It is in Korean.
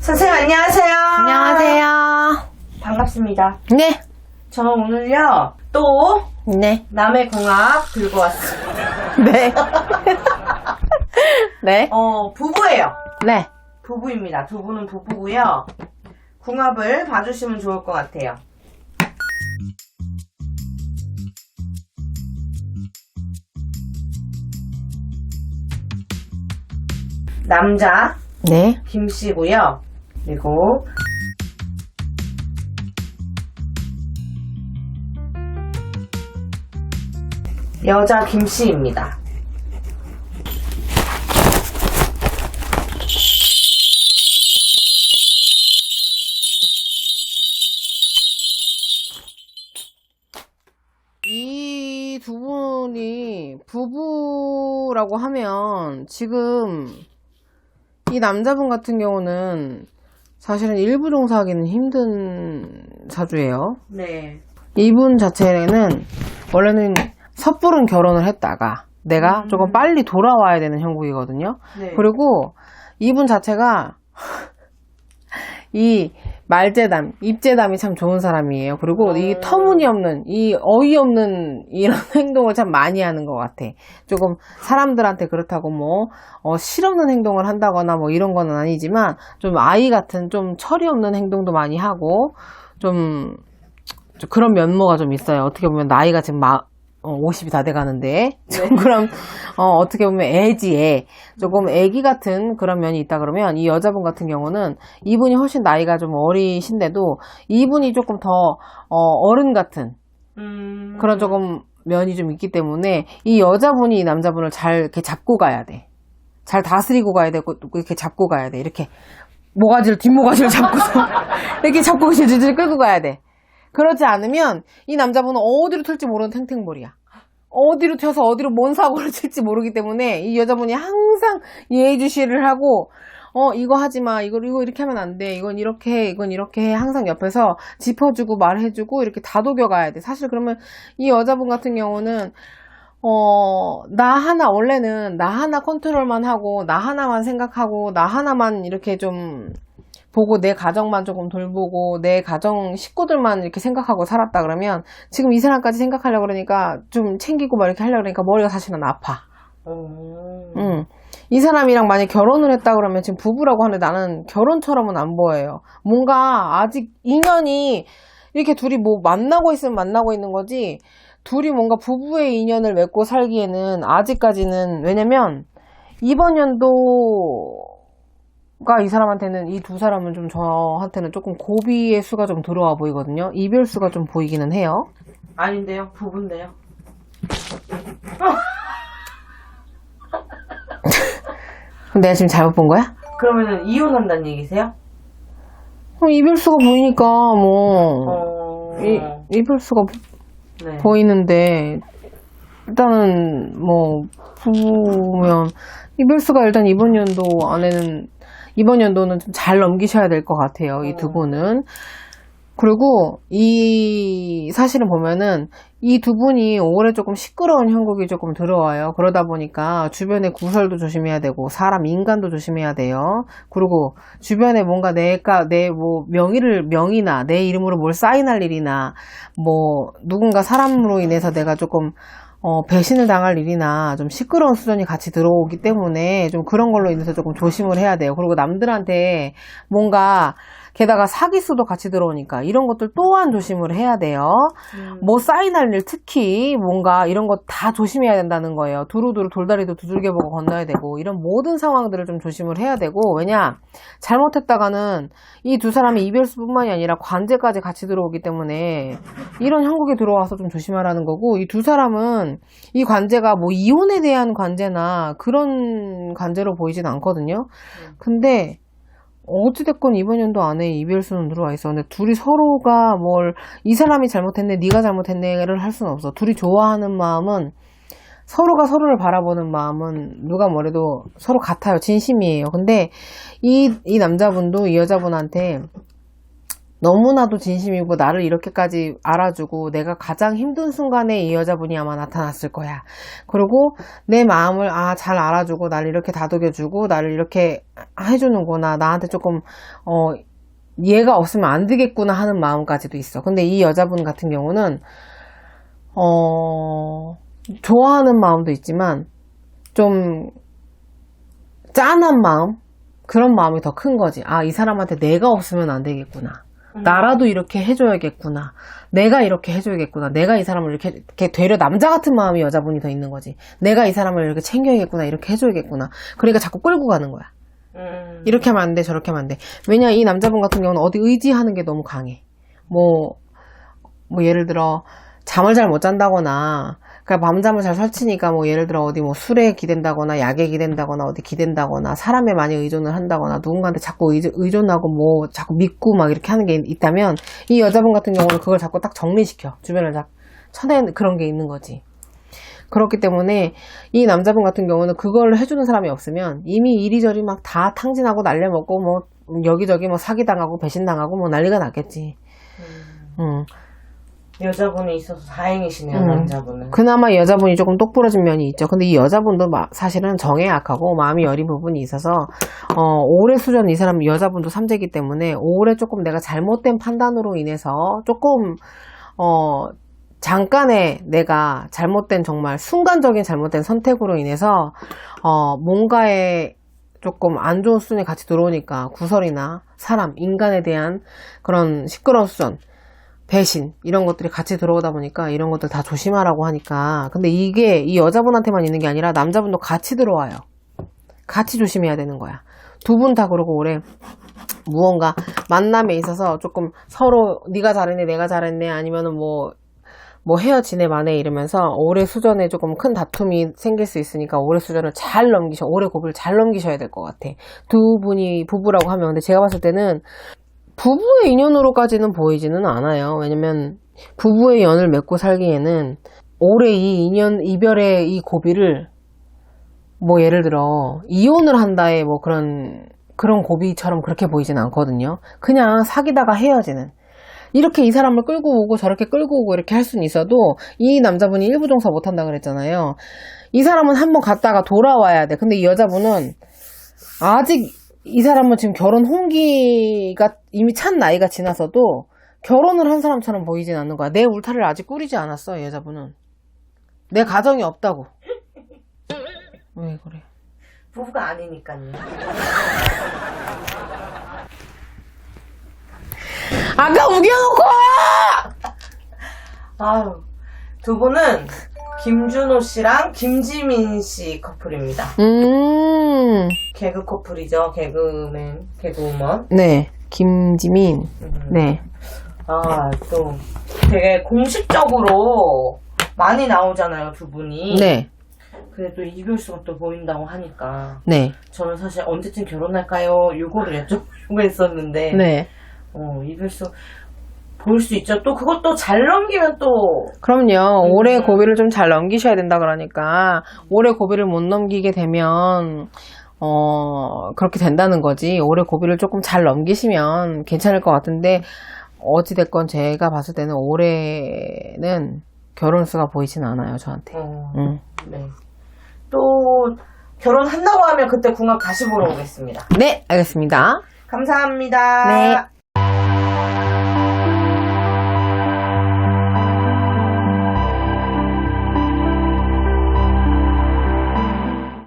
선생님 안녕하세요. 안녕하세요. 반갑습니다. 네. 저는 오늘요 또 네. 남의 궁합 들고 왔어요. 네. 네. 어 부부예요. 네. 부부입니다. 두 분은 부부고요. 궁합을 봐주시면 좋을 것 같아요. 남자 네. 김 씨고요. 그리고 여자 김 씨입니다. 이 두 분이 부부라고 하면 지금 이 남자분 같은 경우는 사실은 일부 종사하기는 힘든 사주예요. 네. 이분 자체는 원래는 섣부른 결혼을 했다가 내가 음. 조금 빨리 돌아와야 되는 형국이거든요. 네. 그리고 이분 자체가 이 말재담, 입재담이 참 좋은 사람이에요. 그리고 이 음. 터무니없는, 이 어이없는 이런 행동을 참 많이 하는 것 같아. 조금 사람들한테 그렇다고 뭐, 어, 실없는 행동을 한다거나 뭐 이런 건 아니지만, 좀 아이 같은 좀 철이 없는 행동도 많이 하고, 좀, 좀 그런 면모가 좀 있어요. 어떻게 보면 나이가 지금 마, 어, 50이 다 돼가는데, 좀 그럼, 어, 어떻게 보면 애지, 애. 조금 애기 같은 그런 면이 있다 그러면, 이 여자분 같은 경우는, 이분이 훨씬 나이가 좀 어리신데도, 이분이 조금 더, 어, 어른 같은, 음. 그런 조금 면이 좀 있기 때문에, 이 여자분이 이 남자분을 잘 이렇게 잡고 가야 돼. 잘 다스리고 가야 되고, 이렇게 잡고 가야 돼. 이렇게, 모가지를, 뒷모가지를 잡고서, 이렇게 잡고 질질 끌고 가야 돼. 그렇지 않으면 이 남자분은 어디로 튈지 모르는 탱탱볼이야. 어디로 튀어서 어디로 뭔 사고를 칠지 모르기 때문에 이 여자분이 항상 예의주시를 하고 어 이거 하지 마. 이거 이거 이렇게 하면 안 돼. 이건 이렇게 해. 이건 이렇게 해. 항상 옆에서 짚어주고 말해주고 이렇게 다독여 가야 돼. 사실 그러면 이 여자분 같은 경우는 어, 나 하나, 원래는 나 하나 컨트롤만 하고, 나 하나만 생각하고, 나 하나만 이렇게 좀 보고, 내 가정만 조금 돌보고, 내 가정 식구들만 이렇게 생각하고 살았다 그러면, 지금 이 사람까지 생각하려고 그러니까, 좀 챙기고 막 이렇게 하려고 그러니까 머리가 사실은 아파. 음. 응. 이 사람이랑 만약 결혼을 했다 그러면 지금 부부라고 하는데 나는 결혼처럼은 안 보여요. 뭔가 아직 인연이 이렇게 둘이 뭐 만나고 있으면 만나고 있는 거지 둘이 뭔가 부부의 인연을 맺고 살기에는 아직까지는 왜냐면 이번 연도 가이 사람한테는 이 두 사람은 좀 저한테는 조금 고비의 수가 좀 들어와 보이거든요. 이별 수가 좀 보이기는 해요. 아닌데요. 부부인데요. 그럼 내가 지금 잘못 본 거야? 그러면은 이혼한다는 얘기세요? 그럼 이별 수가 보이니까 뭐 어. 이, 이별 수가 네. 보이는데 일단은 뭐 부부면 이별 수가 일단 이번 연도 안에는 이번 연도는 좀 잘 넘기셔야 될 것 같아요 이두 어. 분은. 그리고 이 사실은 보면은 이 두 분이 올해 조금 시끄러운 형국이 조금 들어와요. 그러다 보니까 주변에 구설도 조심해야 되고 사람 인간도 조심해야 돼요. 그리고 주변에 뭔가 내가 내 뭐 명의를 명의나 내 이름으로 뭘 사인할 일이나 뭐 누군가 사람으로 인해서 내가 조금 어, 배신을 당할 일이나 좀 시끄러운 수준이 같이 들어오기 때문에 좀 그런 걸로 인해서 조금 조심을 해야 돼요. 그리고 남들한테 뭔가 게다가 사기수도 같이 들어오니까 이런 것들 또한 조심을 해야 돼요. 음. 뭐 사인할 일 특히 뭔가 이런 거 다 조심해야 된다는 거예요. 두루두루 돌다리도 두들겨 보고 건너야 되고 이런 모든 상황들을 좀 조심을 해야 되고 왜냐 잘못했다가는 이 두 사람이 이별수뿐만이 아니라 관제까지 같이 들어오기 때문에 이런 형국에 들어와서 좀 조심하라는 거고 이 두 사람은 이 관제가 뭐 이혼에 대한 관제나 그런 관제로 보이진 않거든요. 근데 어찌됐건 이번 연도 안에 이별 수는 들어와 있어. 근데 둘이 서로가 뭘, 이 사람이 잘못했네, 네가 잘못했네를 할 수는 없어. 둘이 좋아하는 마음은, 서로가 서로를 바라보는 마음은 누가 뭐래도 서로 같아요. 진심이에요. 근데 이, 이 남자분도 이 여자분한테 너무나도 진심이고 나를 이렇게까지 알아주고 내가 가장 힘든 순간에 이 여자분이 아마 나타났을 거야. 그리고 내 마음을 아, 잘 알아주고 나를 이렇게 다독여주고 나를 이렇게 해주는구나. 나한테 조금, 어, 얘가 없으면 안 되겠구나 하는 마음까지도 있어. 근데 이 여자분 같은 경우는, 어, 좋아하는 마음도 있지만 좀 짠한 마음? 그런 마음이 더 큰 거지. 아, 이 사람한테 내가 없으면 안 되겠구나. 나라도 이렇게 해줘야겠구나. 내가 이렇게 해줘야겠구나. 내가 이 사람을 이렇게, 이렇게 되려 남자 같은 마음이 여자분이 더 있는 거지. 내가 이 사람을 이렇게 챙겨야겠구나. 이렇게 해줘야겠구나. 그러니까 자꾸 끌고 가는 거야. 음. 이렇게 하면 안 돼, 저렇게 하면 안 돼. 왜냐, 이 남자분 같은 경우는 어디 의지하는 게 너무 강해. 뭐, 뭐, 예를 들어, 잠을 잘 못 잔다거나, 그러니까 밤잠을 잘 설치니까 뭐, 예를 들어 어디 뭐 술에 기댄다거나, 약에 기댄다거나, 어디 기댄다거나, 사람에 많이 의존을 한다거나, 누군가한테 자꾸 의존, 의존하고 뭐, 자꾸 믿고 막 이렇게 하는 게 있다면, 이 여자분 같은 경우는 그걸 자꾸 딱 정리시켜. 주변을 딱 쳐내 그런 게 있는 거지. 그렇기 때문에 이 남자분 같은 경우는 그걸 해주는 사람이 없으면 이미 이리저리 막 다 탕진하고 날려먹고 뭐 여기저기 뭐 사기당하고 배신당하고 뭐 난리가 났겠지. 음. 여자분이 있어서 다행이시네요, 음. 남자분은. 그나마 여자분이 조금 똑부러진 면이 있죠. 근데 이 여자분도 마- 사실은 정에 약하고 마음이 여린 부분이 있어서 어, 오래 수전 이 사람 여자분도 삼재기 때문에 오래 조금 내가 잘못된 판단으로 인해서 조금 어 잠깐의 내가 잘못된 정말 순간적인 잘못된 선택으로 인해서 어 뭔가에 조금 안 좋은 수준이 같이 들어오니까 구설이나 사람, 인간에 대한 그런 시끄러운 수전, 배신 이런 것들이 같이 들어오다 보니까 이런 것들 다 조심하라고 하니까 근데 이게 이 여자분한테만 있는 게 아니라 남자분도 같이 들어와요. 같이 조심해야 되는 거야. 두 분 다 그러고 올해 무언가 만남에 있어서 조금 서로 네가 잘했네 내가 잘했네 아니면은 뭐 뭐 헤어지네 마네 이러면서 올해 수전에 조금 큰 다툼이 생길 수 있으니까 올해 수전을 잘 넘기셔 올해 고비를 잘 넘기셔야 될 것 같아 두 분이 부부라고 하면 근데 제가 봤을 때는 부부의 인연으로까지는 보이지는 않아요 왜냐면 부부의 연을 맺고 살기에는 올해 이 인연 이별의 이 고비를 뭐 예를 들어 이혼을 한다의 뭐 그런 그런 고비처럼 그렇게 보이진 않거든요. 그냥 사귀다가 헤어지는. 이렇게 이 사람을 끌고 오고 저렇게 끌고 오고 이렇게 할 수는 있어도 이 남자분이 일부 종사 못 한다 그랬잖아요. 이 사람은 한번 갔다가 돌아와야 돼. 근데 이 여자분은 아직 이 사람은 지금 결혼 홍기가 이미 찬 나이가 지나서도 결혼을 한 사람처럼 보이진 않는 거야. 내 울타리를 아직 꾸리지 않았어, 이 여자분은. 내 가정이 없다고. 왜 그래? 부부가 아니니까요. 아까 우겨놓고! 아유, 두 분은 김준호 씨랑 김지민 씨 커플입니다. 음, 개그 커플이죠. 개그맨, 개그우먼. 네. 김지민. 음. 네. 아, 또 되게 공식적으로 많이 나오잖아요, 두 분이. 네. 그래도 이별수가 또 보인다고 하니까 네. 저는 사실 언제쯤 결혼할까요? 요거를 여쭤보려고 했었는데 네. 어, 이별수 보일 수 있죠. 또 그것도 잘 넘기면 또 그럼요. 올해 음. 고비를 좀 잘 넘기셔야 된다 그러니까 올해 고비를 못 넘기게 되면 어 그렇게 된다는 거지. 올해 고비를 조금 잘 넘기시면 괜찮을 것 같은데 어찌 됐건 제가 봤을 때는 올해는 결혼 수가 보이진 않아요 저한테. 어, 음. 네. 또 결혼한다고 하면 그때 궁합 다시 보러 오겠습니다. 네, 알겠습니다. 감사합니다. 네.